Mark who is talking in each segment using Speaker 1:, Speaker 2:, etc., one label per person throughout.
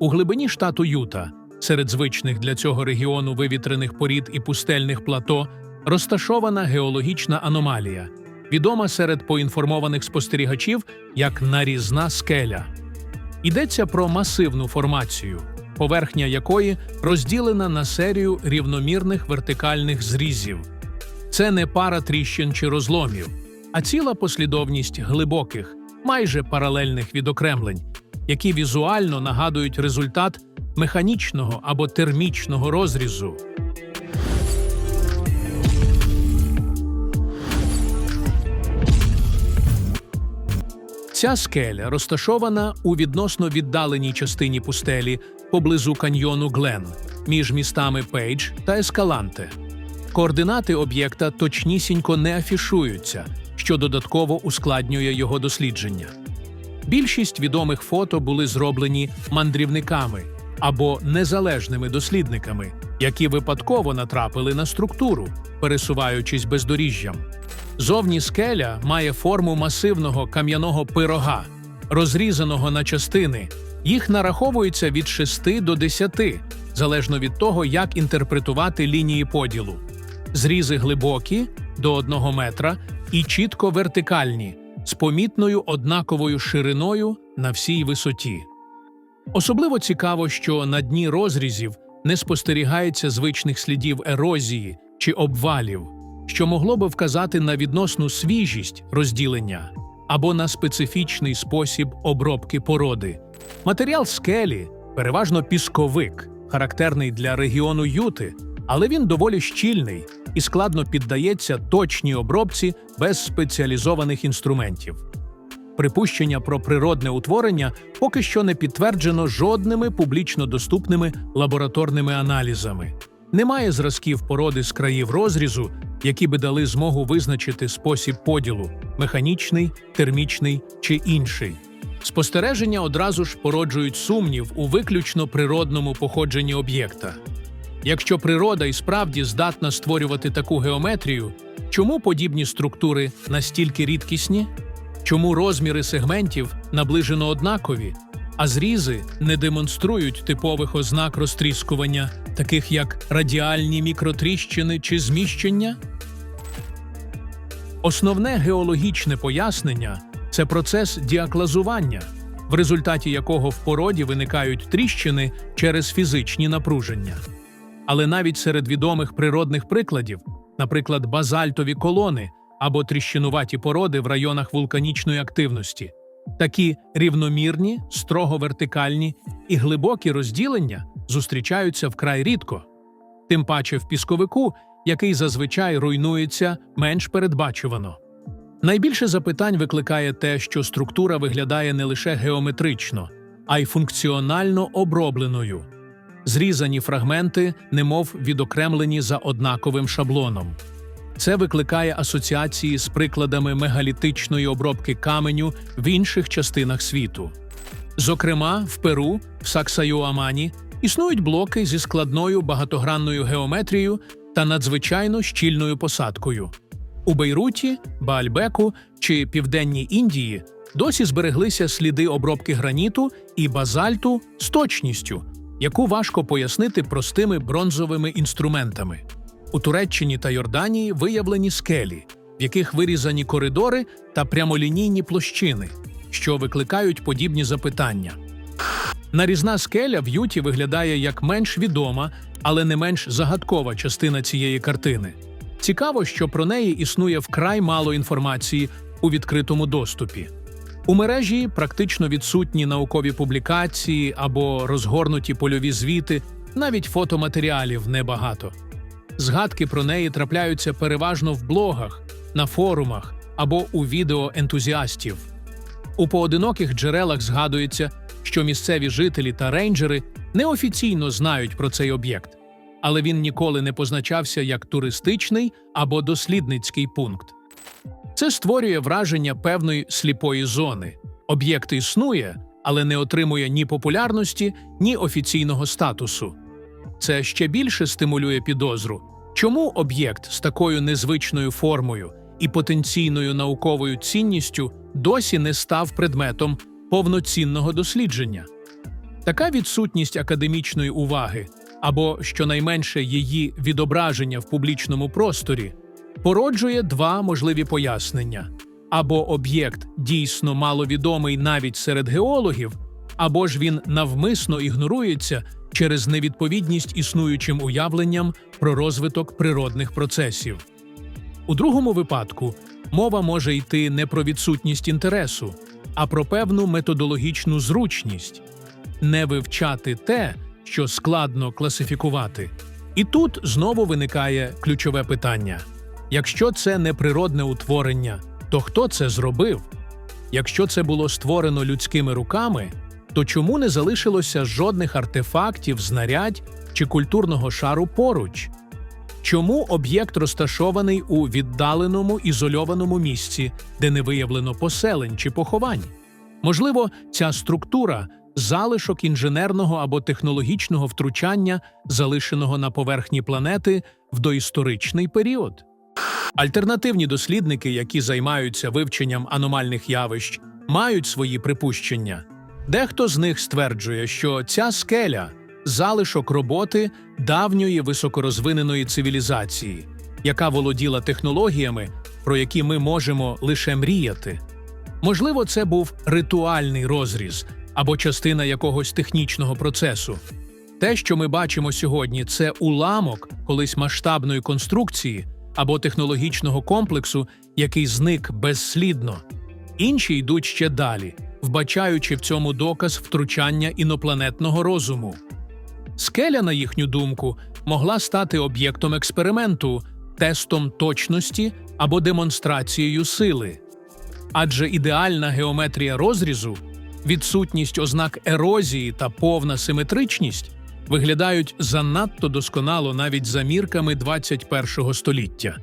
Speaker 1: У глибині штату Юта, серед звичних для цього регіону вивітрених порід і пустельних плато, розташована геологічна аномалія, відома серед поінформованих спостерігачів як нарізна скеля. Йдеться про масивну формацію, поверхня якої розділена на серію рівномірних вертикальних зрізів. Це не пара тріщин чи розломів, а ціла послідовність глибоких, майже паралельних відокремлень, які візуально нагадують результат механічного або термічного розрізу. Ця скеля розташована у відносно віддаленій частині пустелі поблизу каньйону Глен між містами Пейдж та Ескаланте. Координати об'єкта точнісінько не афішуються, що додатково ускладнює його дослідження. Більшість відомих фото були зроблені мандрівниками або незалежними дослідниками, які випадково натрапили на структуру, пересуваючись бездоріжжям. Зовні скеля має форму масивного кам'яного пирога, розрізаного на частини. Їх нараховується від 6 до 10, залежно від того, як інтерпретувати лінії поділу. Зрізи глибокі до 1 метра і чітко вертикальні, з помітною однаковою шириною на всій висоті. Особливо цікаво, що на дні розрізів не спостерігається звичних слідів ерозії чи обвалів, що могло би вказати на відносну свіжість розділення або на специфічний спосіб обробки породи. Матеріал скелі переважно пісковик, характерний для регіону Юти, але він доволі щільний і складно піддається точній обробці без спеціалізованих інструментів. Припущення про природне утворення поки що не підтверджено жодними публічно доступними лабораторними аналізами. Немає зразків породи з країв розрізу, які би дали змогу визначити спосіб поділу механічний, термічний чи інший. Спостереження одразу ж породжують сумнів у виключно природному походженні об'єкта. Якщо природа і справді здатна створювати таку геометрію, чому подібні структури настільки рідкісні? Чому розміри сегментів наближено однакові, а зрізи не демонструють типових ознак розтріскування, таких як радіальні мікротріщини чи зміщення? Основне геологічне пояснення це процес діаклазування, в результаті якого в породі виникають тріщини через фізичні напруження. Але навіть серед відомих природних прикладів, наприклад, базальтові колони або тріщинуваті породи в районах вулканічної активності, такі рівномірні, строго вертикальні і глибокі розділення зустрічаються вкрай рідко, тим паче в пісковику, який зазвичай руйнується менш передбачувано. Найбільше запитань викликає те, що структура виглядає не лише геометрично, а й функціонально обробленою. Зрізані фрагменти, немов відокремлені за однаковим шаблоном. Це викликає асоціації з прикладами мегалітичної обробки каменю в інших частинах світу. Зокрема, в Перу, в Саксаюамані, існують блоки зі складною багатогранною геометрією та надзвичайно щільною посадкою. У Бейруті, Баальбеку чи Південній Індії досі збереглися сліди обробки граніту і базальту з точністю, яку важко пояснити простими бронзовими інструментами. У Туреччині та Йорданії виявлені скелі, в яких вирізані коридори та прямолінійні площини, що викликають подібні запитання. Нарізна скеля в Юті виглядає як менш відома, але не менш загадкова частина цієї картини. Цікаво, що про неї існує вкрай мало інформації у відкритому доступі. У мережі практично відсутні наукові публікації або розгорнуті польові звіти, навіть фотоматеріалів небагато. Згадки про неї трапляються переважно в блогах, на форумах або у відео ентузіастів. У поодиноких джерелах згадується, що місцеві жителі та рейнджери неофіційно знають про цей об'єкт, але він ніколи не позначався як туристичний або дослідницький пункт. Це створює враження певної сліпої зони. Об'єкт існує, але не отримує ні популярності, ні офіційного статусу. Це ще більше стимулює підозру, чому об'єкт з такою незвичною формою і потенційною науковою цінністю досі не став предметом повноцінного дослідження. Така відсутність академічної уваги або щонайменше її відображення в публічному просторі породжує два можливі пояснення: або об'єкт дійсно маловідомий навіть серед геологів, або ж він навмисно ігнорується через невідповідність існуючим уявленням про розвиток природних процесів. У другому випадку мова може йти не про відсутність інтересу, а про певну методологічну зручність не вивчати те, що складно класифікувати. І тут знову виникає ключове питання: якщо це не природне утворення, то хто це зробив? Якщо це було створено людськими руками, то чому не залишилося жодних артефактів, знарядь чи культурного шару поруч? Чому об'єкт розташований у віддаленому ізольованому місці, де не виявлено поселень чи поховань? Можливо, ця структура залишок інженерного або технологічного втручання, залишеного на поверхні планети в доісторичний період. Альтернативні дослідники, які займаються вивченням аномальних явищ, мають свої припущення. Дехто з них стверджує, що ця скеля залишок роботи давньої високорозвиненої цивілізації, яка володіла технологіями, про які ми можемо лише мріяти. Можливо, це був ритуальний розріз або частина якогось технічного процесу. Те, що ми бачимо сьогодні, це уламок колись масштабної конструкції або технологічного комплексу, який зник безслідно. Інші йдуть ще далі, вбачаючи в цьому доказ втручання інопланетного розуму. Скеля, на їхню думку, могла стати об'єктом експерименту, тестом точності або демонстрацією сили. Адже ідеальна геометрія розрізу, відсутність ознак ерозії та повна симетричність виглядають занадто досконало навіть за мірками 21 століття.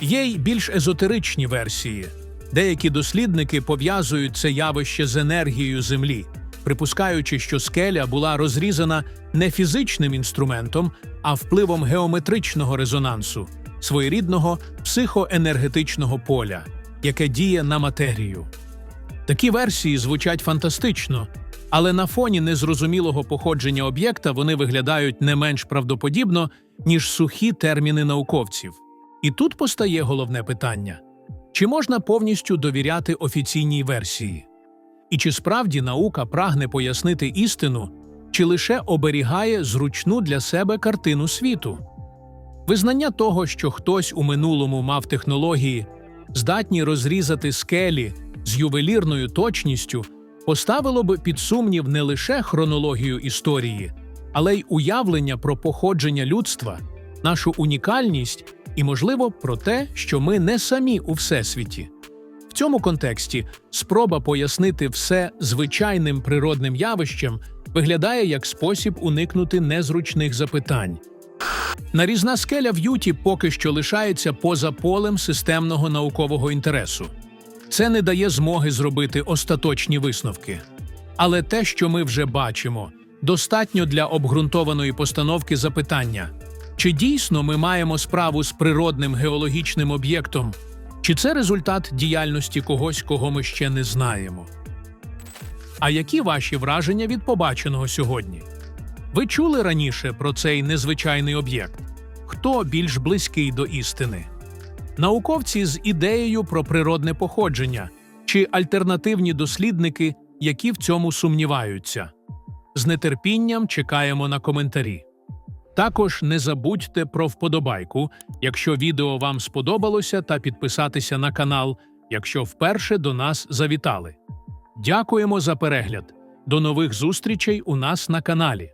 Speaker 1: Є й більш езотеричні версії. Деякі дослідники пов'язують це явище з енергією Землі, припускаючи, що скеля була розрізана не фізичним інструментом, а впливом геометричного резонансу, своєрідного психоенергетичного поля, яке діє на матерію. Такі версії звучать фантастично, але на фоні незрозумілого походження об'єкта вони виглядають не менш правдоподібно, ніж сухі терміни науковців. І тут постає головне питання: чи можна повністю довіряти офіційній версії? І чи справді наука прагне пояснити істину, чи лише оберігає зручну для себе картину світу? Визнання того, що хтось у минулому мав технології, здатні розрізати скелі з ювелірною точністю, поставило б під сумнів не лише хронологію історії, але й уявлення про походження людства, нашу унікальність і, можливо, про те, що ми не самі у всесвіті. В цьому контексті спроба пояснити все звичайним природним явищем виглядає як спосіб уникнути незручних запитань. Нарізна скеля в Юті поки що лишається поза полем системного наукового інтересу. Це не дає змоги зробити остаточні висновки. Але те, що ми вже бачимо, достатньо для обґрунтованої постановки запитання: чи дійсно ми маємо справу з природним геологічним об'єктом, чи це результат діяльності когось, кого ми ще не знаємо? А які ваші враження від побаченого сьогодні? Ви чули раніше про цей незвичайний об'єкт? Хто більш близький до істини? Науковці з ідеєю про природне походження чи альтернативні дослідники, які в цьому сумніваються? З нетерпінням чекаємо на коментарі. Також не забудьте про вподобайку, якщо відео вам сподобалося, та підписатися на канал, якщо вперше до нас завітали. Дякуємо за перегляд. До нових зустрічей у нас на каналі.